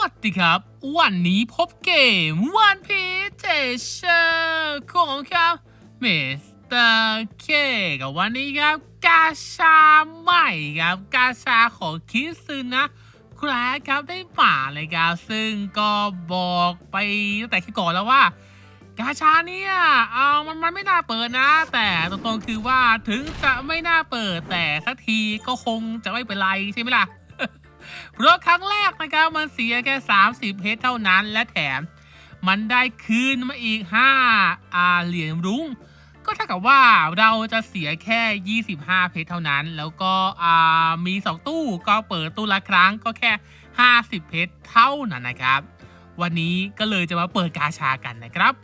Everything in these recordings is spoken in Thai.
วัสดีครับ วันนี้พบเกมวันพีเจเชอร์ของครับเมสเตอร์เคกับวันนี้ครับ กาชาใหม่ครับ กาชาของคิซึนะครครับได้ป่าเลยครับ ซึ่งก็บอกไปตั้งแต่ที่ก่อนแล้วว่า กาชาเนี่ยเอามันมันไม่น่าเปิดนะ แต่ตรงๆคือว่าถึงจะไม่น่าเปิดแต่สักทีก็คงจะไม่เป็นไรใช่ไหมล่ะ เพราะครั้งแรกนะครับมันเสียแค่ 30 เพชรเท่านั้นและแถม มันได้คืนมาอีก 5 อาเหรียญรุ้ง ก็เท่ากับว่าเราจะเสียแค่ 25 เพชรเท่านั้น แล้วก็มี 2 ตู้ก็เปิดตู้ละครั้งก็แค่ 50 เพชรเท่านั้นนะครับ วันนี้ก็เลยจะมาเปิดกาชากันนะครับ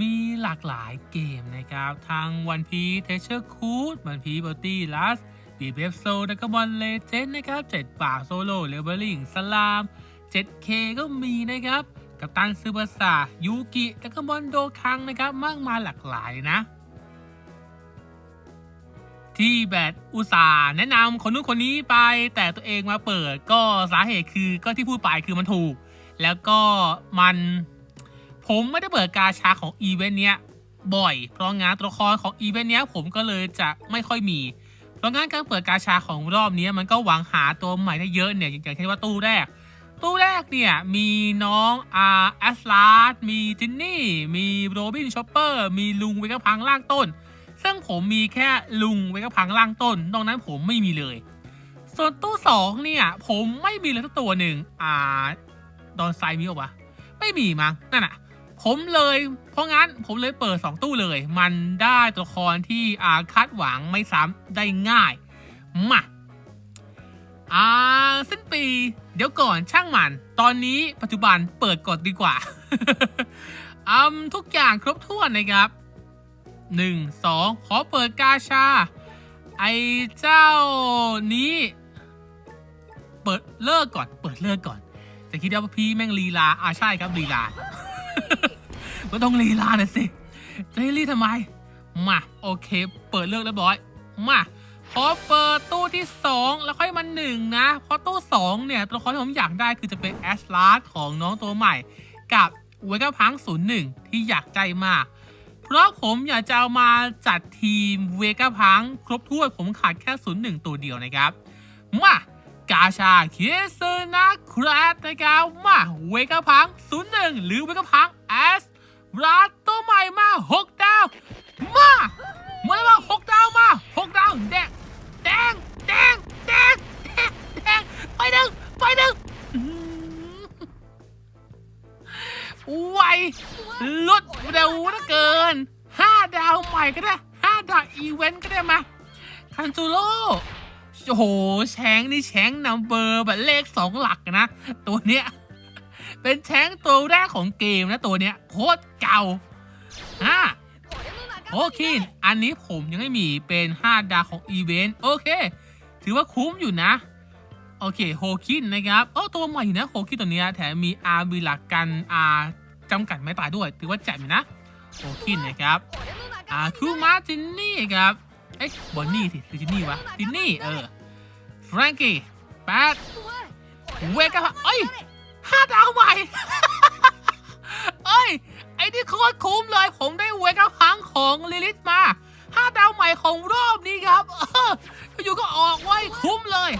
มีหลากหลายเกมนะครับ ทางวันพีเทเชอร์คูดวันพีบอตี้ลัส บีเบฟโซแล้วก็บอลเลเจนนะครับเจ็ดป่าโซโล่เลเวลลิงสลาม 7K ก็มีนะครับ กับตันซูเปอร์สายูกิแล้วก็บอลโดคังนะครับ มากมายหลากหลายนะ ที่แบดอุตสาห์แนะนำคนนู้นคนนี้ไปแต่ตัวเองมาเปิดก็สาเหตุคือก็ที่พูดไปคือมันถูก แล้วก็มันผมไม่ได้เปิดกาชาของอีเวนต์เนี้ยบ่อย เพราะงานตัวละครของอีเวนต์เนี้ยผมก็เลยจะไม่ค่อยมี ราะงั้นการเปิดกาชาของรอบนี้มันก็หวังหาตัวใหม่ได้เยอะเนี่ยอย่างเช่นว่าตู้แรก ตู้แรกเนี่ยมีน้องอาแอสลาร์มีจินนี่ มีโรบินชอปเปอร์มีลุงเวกพังล่างต้น ซึ่งผมมีแค่ลุงเวกพังล่างต้นตรงนั้นผมไม่มีเลย ส่วนตู้สองเนี่ยผมไม่มีเลยสักตัวหนึ่งอ่าดอนไซมีหรอวะไม่มีมั้งนั่นอะ ผมเลย เพราะงั้นผมเลยเปิด 2 ตู้เลย มันได้ตัวละครที่อาคาดหวังไม่ซ้ำได้ง่ายมาอ่าสิ้นปี เดี๋ยวก่อนช่างมัน ตอนนี้ปัจจุบันเปิดก่อนดีกว่าอืมทุกอย่างครบถ้วนนะครับหนึ่งสองขอเปิดกาชา ไอเจ้านี้ เปิดเลิกก่อน เปิดเลิกก่อนจะคิดว่าพี่แม่งลีลา อ่าใช่ครับลีลา มันต้องลีลาหน่อยสิ จะให้รีดทำไม มา โอเค เปิดเลิกเรียบร้อย มาขอเปิดตู้ที่ 2 แล้วค่อยมาหนึ่งนะ เพราะตู้ 2 เนี่ย ตัวละครที่ผมอยากได้คือจะเป็นแอชลาร์ดของน้องตัวใหม่ กับเวก้าพังศูนย์หนึ่งที่อยากใจมาก เพราะผมอยากจะเอามาจัดทีมเวก้าพังครบถ้วนผมขาดแค่ศูนย์หนึ่งตัวเดียวนะครับ มากาชาเคสนาคราดนะครับมาเวก้าพังศูนย์หนึ่งหรือเวก้าพังแอส ราดตัวใหม่มาหกดาว มาเมื่อมาหกดาวมาหกดาวแดงแดงแดงแดงแดงไปหนึ่งไปหนึ่งไวลดเร็วเหลือเกินห้าดาวใหม่ก็ได้ห้าดาวอีเวนต์ก็ได้มาคันจูโร่โอ้โหแชงนี่แชงนัมเบอร์แบบเลขสองหลักนะ ตัวเนี้ย เป็นแชงตัวแรกของเกมนะตัวเนี้ยโคตรเก่าอ่าโอเค อันนี้ผมยังไม่มีเป็น 5 ดาวของอีเวนต์โอเค ถือว่าคุ้มอยู่นะ โอเคโฮคินนะครับโอ้ตัวใหม่นะโฮคินตัวนี้แถมมีอาร์บีหลักกันอาจำกัดไม่ตายด้วย ถือว่าแจ่มนะโฮคินนะครับอ่าคูมาจินนี่ครับเอ๊ะบอนนี่สิหรือจินนี่วะจินนี่เออแฟรงกี้แปดเวก้าเอ้ย ห้าดาวใหม่ เอ้ย ไอ้นี่โคตรคุ้มเลย ผมได้เวก้าพังของลิลิตมาห้าดาวใหม่ของรอบนี้ครับ เอออยู่ก็ออกไว้คุ้มเลย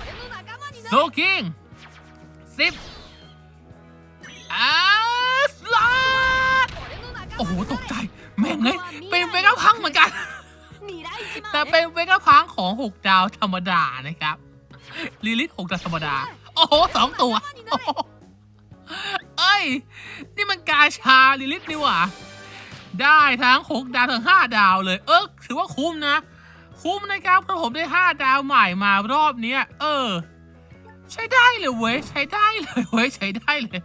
โซคิงสิบอาสลาดโอ้โห ตกใจ แม่งเลย เป็นเวก้าพังเหมือนกัน แต่เป็นเวก้าพังของ6ดาวธรรมดานะครับลิลิต6ดาวธรรมดา โอ้โหสองตัว เอ้ย นี่มันกาชาลิลิตนี่หว่า ได้ทั้ง 6 ดาวถึง5ดาวเลย เออถือว่าคุ้มนะ คุ้มนะครับเพราะผมได้ 5 ดาวใหม่มารอบเนี้ย เออ ใช้ได้เลยเว้ย ใช้ได้เลยเว้ย ใช้ได้เลย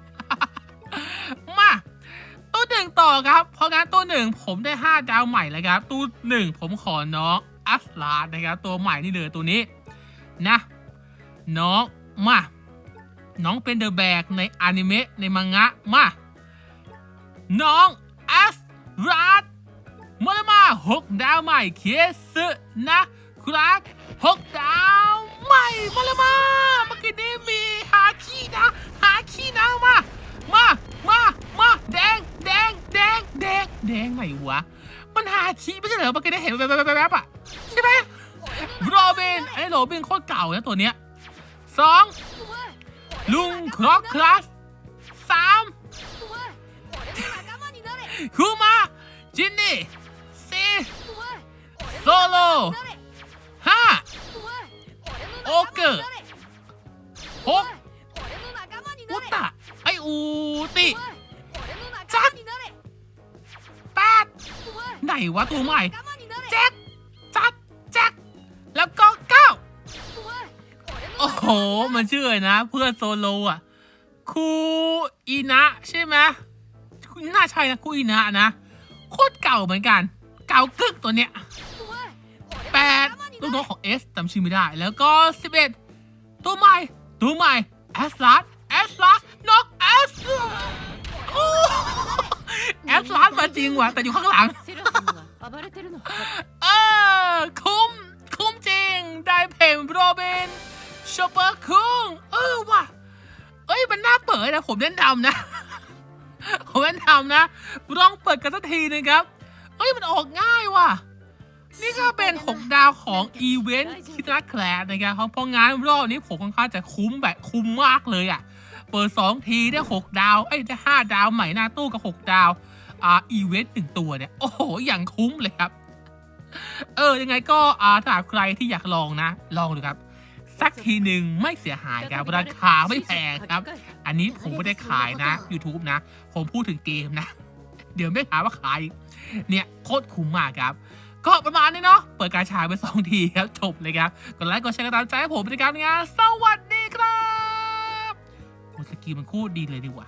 มาตู้หนึ่งต่อครับ เพราะงั้นตู้หนึ่งผมได้ 5 ดาวใหม่แล้วครับ ตู้หนึ่งผมขอน้องอัสลาดนะครับ ตัวใหม่นี่เลยตัวนี้ นะ น้องมา น้องเป็นเดอะแบกในอนิเมะในมังงะมา น้องแอสรัตมาเลยมาหกดาวใหม่เคสนะครับหกดาวใหม่มาเลยมาเมื่อกี้นี้มีหาคีนะหาขี้นะมามามามาแดงแดงแดงแดงแดงไหนวะมันหาคีไม่ใช่เหรอเมื่อกี้ได้เห็นแบบแบบแบบอะใช่ไหมโรบินไอ้โรบินโคตรเก่าแล้วตัวเนี้ยสอง ลุงครอกคลาสสามคูมาจินนี่สี่โซโลห้าโอเกอร์หกอุตะไออูติจัดแปดไหนวะตัวใหม่ มันชื่อไรนะ เพื่อนโซโลอะคูอินะใช่ไหมน่าใช่นะคูอินะนะ โคตรเก่าเหมือนกัน เก่ากึกตัวเนี้ยแปดลูกน้องของเอสจำชื่อไม่ได้ แล้วก็สิบเอ็ดตัวใหม่ ตัวใหม่แอสลาสแอสลาสน็อกแอสแอสลาสมาจริงว่ะแต่อยู่ข้างหลังเออคุ้ม คุ้มจริง ได้เพมโรเบ ชอปเปอร์คุงเออว่ะ เอ้ยมันน่าเปิดนะ ผมเล่นดำนะ ผมเล่นดำนะลองเปิดกันสักทีนึงครับ เอ้ยมันออกง่ายว่ะ นี่ก็เป็น 6 ดาวของอีเวนต์คิดนักแคลสนะครับเพราะงานรอบนี้ผมค่อนข้างจะคุ้มแบบคุ้มมากเลยอะ เปิด 2 ทีได้ 6 ดาว เอ้ยได้ 5 ดาวใหม่หน้าตู้กับ 6 ดาว อ่าอีเวนต์หนึ่งตัวเนี่ย โอ้โห อย่างคุ้มเลยครับเออ ยังไงก็อ่าถ้าใครที่อยากลองนะ ลองดูครับ สักทีหนึ่งไม่เสียหายครับราคาไม่แพงครับ อันนี้ผมไม่ได้ขายนะ YouTube นะ ผมพูดถึงเกมนะ เดี๋ยวไม่หาว่าขาย เนี่ยโคตรคุ้มมากครับ ก็ประมาณนี้เนาะเปิดการฉายไปสองทีครับจบเลยครับกดไลค์กดแชร์กดตามใจให้ผมในการงานสวัสดีครับโอ้สกีมันโคตรดีเลยดีกว่า